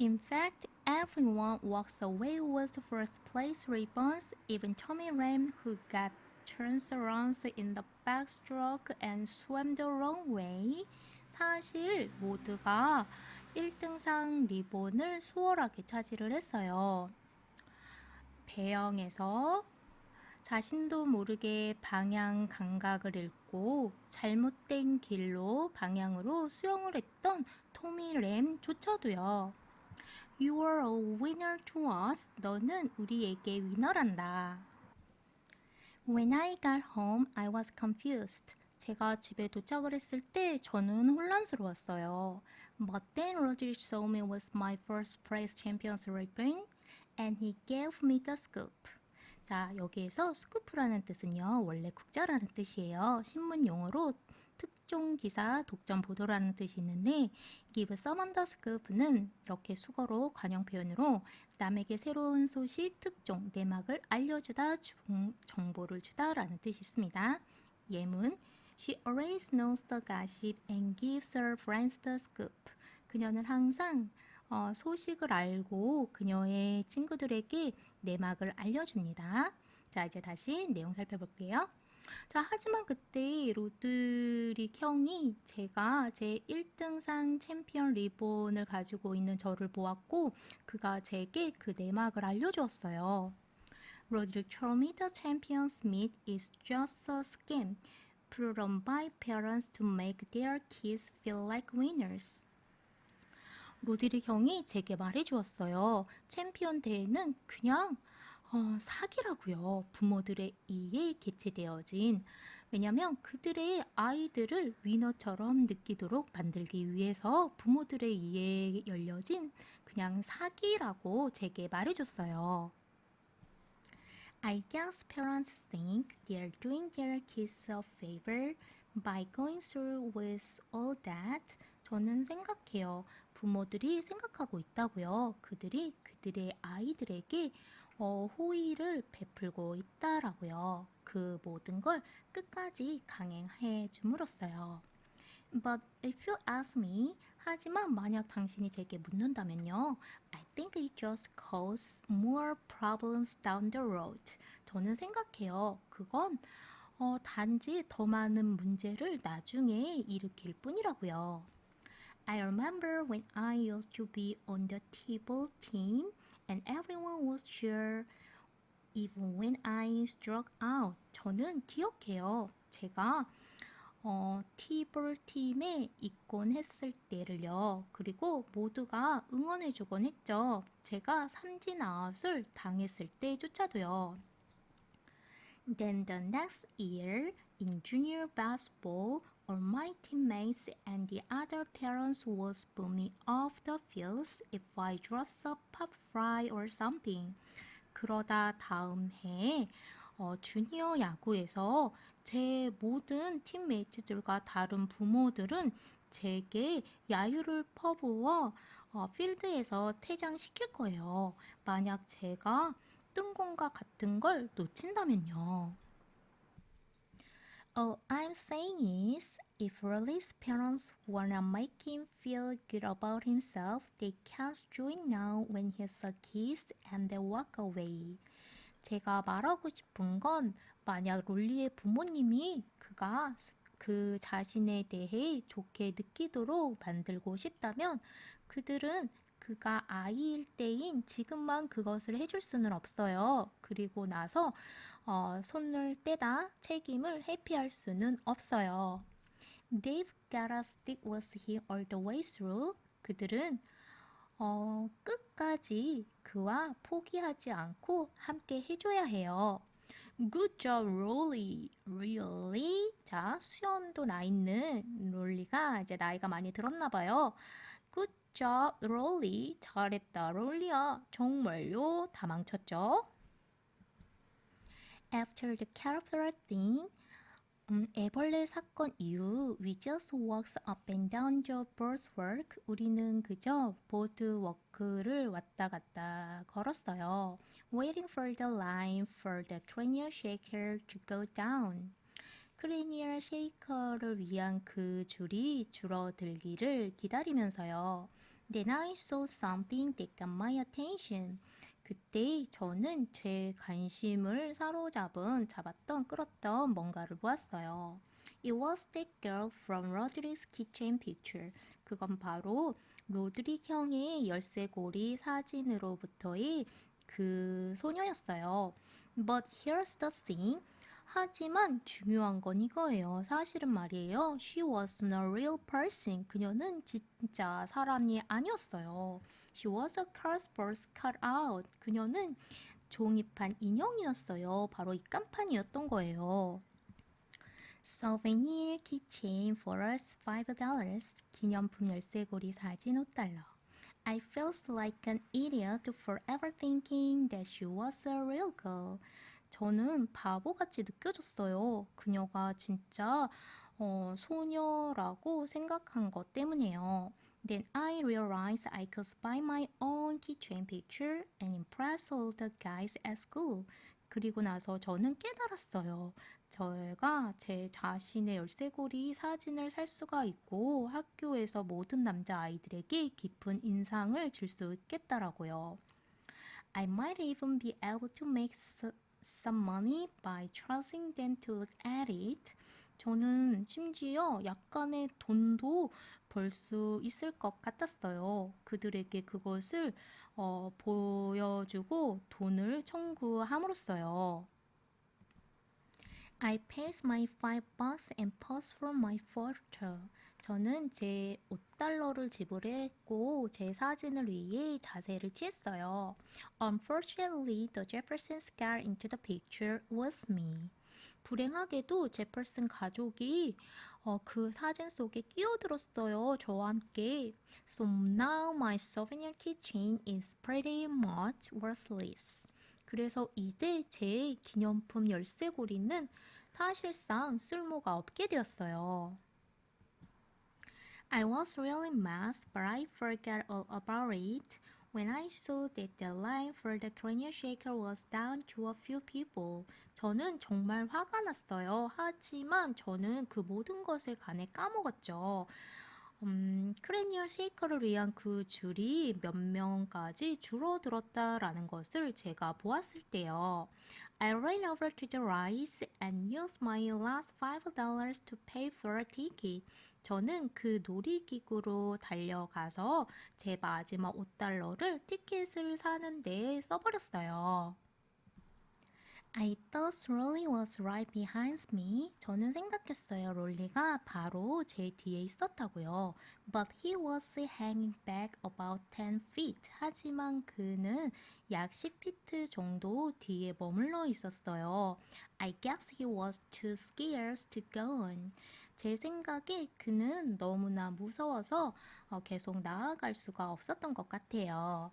In fact, everyone walks away with first place ribbons, even Tommy Ram, who got turns around in the backstroke and swam the wrong way. 사실 모두가 1등상 리본을 수월하게 차지를 했어요. 배영에서 자신도 모르게 방향 감각을 잃고 잘못된 길로 방향으로 수영을 했던 토미 램조차도요. You are a winner to us. 너는 우리에게 위너란다. When I got home, I was confused. 제가 집에 도착을 했을 때 저는 혼란스러웠어요. But then Roderick saw me was my first place champions ribbon and he gave me the scoop. 자, 여기에서 스쿠프라는 뜻은요, 원래 국자라는 뜻이에요. 신문 용어로 특종 기사 독점 보도라는 뜻이 있는데 give someone the scoop는 이렇게 수거로 관용 표현으로 남에게 새로운 소식, 특종, 내막을 알려주다, 중, 정보를 주다라는 뜻이 있습니다. 예문 She always knows the gossip and gives her friends the scoop. 그녀는 항상 어, 소식을 알고 그녀의 친구들에게 내막을 알려줍니다. 자, 이제 다시 내용 살펴볼게요. 자, 하지만 그때 로드릭 형이 제가 제 1등상 챔피언 리본을 가지고 있는 저를 보았고 그가 제게 그 내막을 알려주었어요. Roderick told the champion's meet is just a scheme put on by parents to make their kids feel like winners. 로드릭 형이 제게 말해주었어요. 챔피언 대회는 그냥 어, 사기라고요. 부모들의 의에 개최되어진 왜냐하면 그들의 아이들을 위너처럼 느끼도록 만들기 위해서 부모들의 의에 열려진 그냥 사기라고 제게 말해줬어요. I guess parents think they're doing their kids a favor by going through with all that. 저는 생각해요. 부모들이 생각하고 있다고요. 그들이 그들의 아이들에게 어, 호의를 베풀고 있다라고요. 그 모든 걸 끝까지 강행해 줌으로써요. But if you ask me, 하지만 만약 당신이 제게 묻는다면요, I think it just causes more problems down the road. 저는 생각해요. 그건 어, 단지 더 많은 문제를 나중에 일으킬 뿐이라고요. I remember when I used to be on the table team and everyone was cheer even when I struck out. 저는 기억해요. 제가 어, 티볼 팀에 있곤 했을 때를요. 그리고 모두가 응원해 주곤 했죠. 제가 삼진 아웃을 당했을 때조차도요. Then the next year, in junior basketball, all teammates and the other parents was boo me off the fields if I dropped a pop fry or something. 그러다 다음 해에 어, 주니어 야구에서 제 모든 팀메이트들과 다른 부모들은 제게 야유를 퍼부어 어, 필드에서 퇴장시킬 거예요. 만약 제가 뜬 공과 같은 걸 놓친다면요. All I'm saying is, if Riley's parents wanna make him feel good about himself, they can't join now when he's a kid and they walk away. 제가 말하고 싶은 건 만약 롤리의 부모님이 그가 그 자신에 대해 좋게 느끼도록 만들고 싶다면 그들은 그가 아이일 때인 지금만 그것을 해줄 수는 없어요. 그리고 나서 어, 손을 떼다 책임을 회피할 수는 없어요. They've gotta stick with him all the way through. 그들은 어, 끝까지 그와 포기하지 않고 함께 해줘야 해요. Good job, Rolly. Really? 자, 수염도 나 있는 롤리가 이제 나이가 많이 들었나 봐요. Good job, Rolly. 잘했다, 롤리야. 정말요? 다 망쳤죠? After the caterpillar thing, 음, 애벌레 사건 이후 we just walks up and down the boardwalk. 우리는 그저 보드워크를 왔다 갔다 걸었어요. Waiting for the line for the cranial shaker to go down. 크레니얼 쉐이커를 위한 그 줄이 줄어들기를 기다리면서요. Then I saw something that got my attention. 그때 저는 제 관심을 사로잡은, 잡았던, 끌었던 뭔가를 보았어요. It was that girl from Rodrigue's kitchen picture. 그건 바로 로드릭 형의 열쇠고리 사진으로부터의 그 소녀였어요. But here's the thing. 하지만 중요한 건 이거예요. 사실은 말이에요. She wasn't a real person. 그녀는 진짜 사람이 아니었어요. She was a cardboard cutout. 그녀는 종이판 인형이었어요. 바로 이 깜판이었던 거예요. Souvenir keychain for us $5. 기념품 열쇠고리 사진 5달러. I felt like an idiot forever thinking that she was a real girl. 저는 바보같이 느껴졌어요. 그녀가 진짜 어, 소녀라고 생각한 것 때문에요. Then I realized I could buy my own keychain picture and impress all the guys at school. 그리고 나서 저는 깨달았어요. 제가 제 자신의 열쇠고리 사진을 살 수가 있고 학교에서 모든 남자 아이들에게 깊은 인상을 줄 수 있겠다라고요. I might even be able to make some money by trusting them to look at it. 저는 심지어 약간의 돈도 벌 수 있을 것 같았어요. 그들에게 그것을 어, 보여주고 돈을 청구함으로써요. I paid my five bucks and posed for my photo. 저는 제 5달러를 지불했고 제 사진을 위해 자세를 취했어요. Unfortunately, the Jeffersons got into the picture was me. 불행하게도 제퍼슨 가족이 어, 그 사진 속에 끼어들었어요. 저와 함께. So now my souvenir keychain is pretty much worthless. 그래서 이제 제 기념품 열쇠고리는 사실상 쓸모가 없게 되었어요. I was really mad, but I forgot all about it when I saw that the line for the cranial shaker was down to a few people. 저는 정말 화가 났어요. 하지만 저는 그 모든 것에 관해 까먹었죠. 음, 크레니얼 쉐이커를 위한 그 줄이 몇 명까지 줄어들었다라는 것을 제가 보았을 때요. I ran over to the rice and used my last five dollars to pay for a ticket. 저는 그 놀이기구로 달려가서 제 마지막 5달러를 티켓을 사는데 써버렸어요. I thought Rolly was right behind me. 저는 생각했어요. 롤리가 바로 제 뒤에 있었다고요. But he was hanging back about 10 feet. 하지만 그는 약 10피트 정도 뒤에 머물러 있었어요. I guess he was too scared to go on. 제 생각에 그는 너무나 무서워서 어, 계속 나아갈 수가 없었던 것 같아요.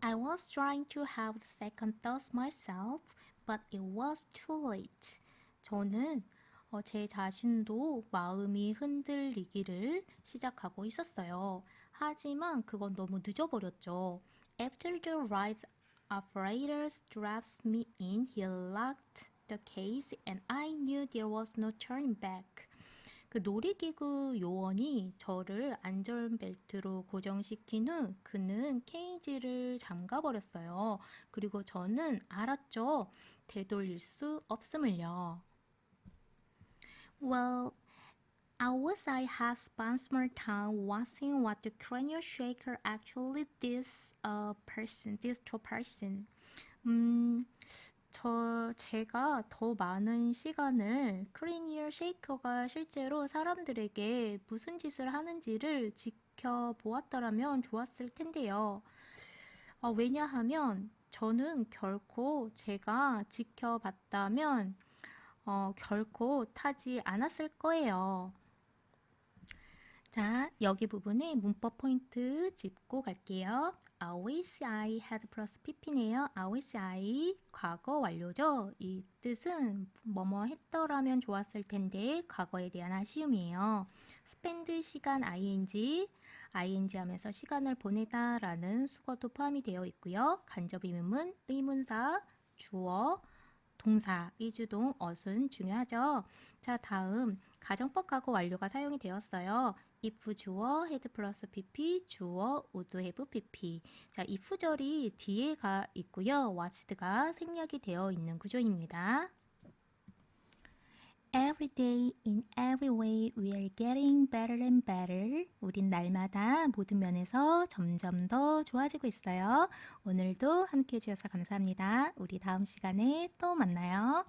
I was trying to have second thoughts myself, but it was too late. 저는 어, 제 자신도 마음이 흔들리기를 시작하고 있었어요. 하지만 그건 너무 늦어버렸죠. After the ride operator straps me in, he locked the case and I knew there was no turning back. 그 놀이기구 요원이 저를 안전벨트로 고정시킨 후 그는 케이지를 잠가버렸어요. 그리고 저는 알았죠. 되돌릴 수 없음을요. Well, I had spent more time watching what the cranial shaker actually did a person, did to a person. 음, 저 제가 더 많은 시간을 크리니얼 쉐이커가 실제로 사람들에게 무슨 짓을 하는지를 지켜보았더라면 좋았을 텐데요. 어, 왜냐하면 저는 결코 제가 지켜봤다면 어, 결코 타지 않았을 거예요. 자, 여기 부분에 문법 포인트 짚고 갈게요. Wish I had plus pp네요. Wish I 과거 완료죠. 이 뜻은 뭐뭐 했더라면 좋았을 텐데 과거에 대한 아쉬움이에요. spend 시간 ing ing 하면서 시간을 보내다라는 수거도 포함이 되어 있고요. 간접 의문문 의문사 주어 동사, 이주동, 어순 중요하죠. 자, 다음 가정법 과거 완료가 사용이 되었어요. If 주어 had 플러스 pp 주어 would have pp 자 if 절이 뒤에 가 있고요 was가 생략이 되어 있는 구조입니다. Every day in every way we are getting better and better. 우린 날마다 모든 면에서 점점 더 좋아지고 있어요. 오늘도 함께 해주셔서 감사합니다. 우리 다음 시간에 또 만나요.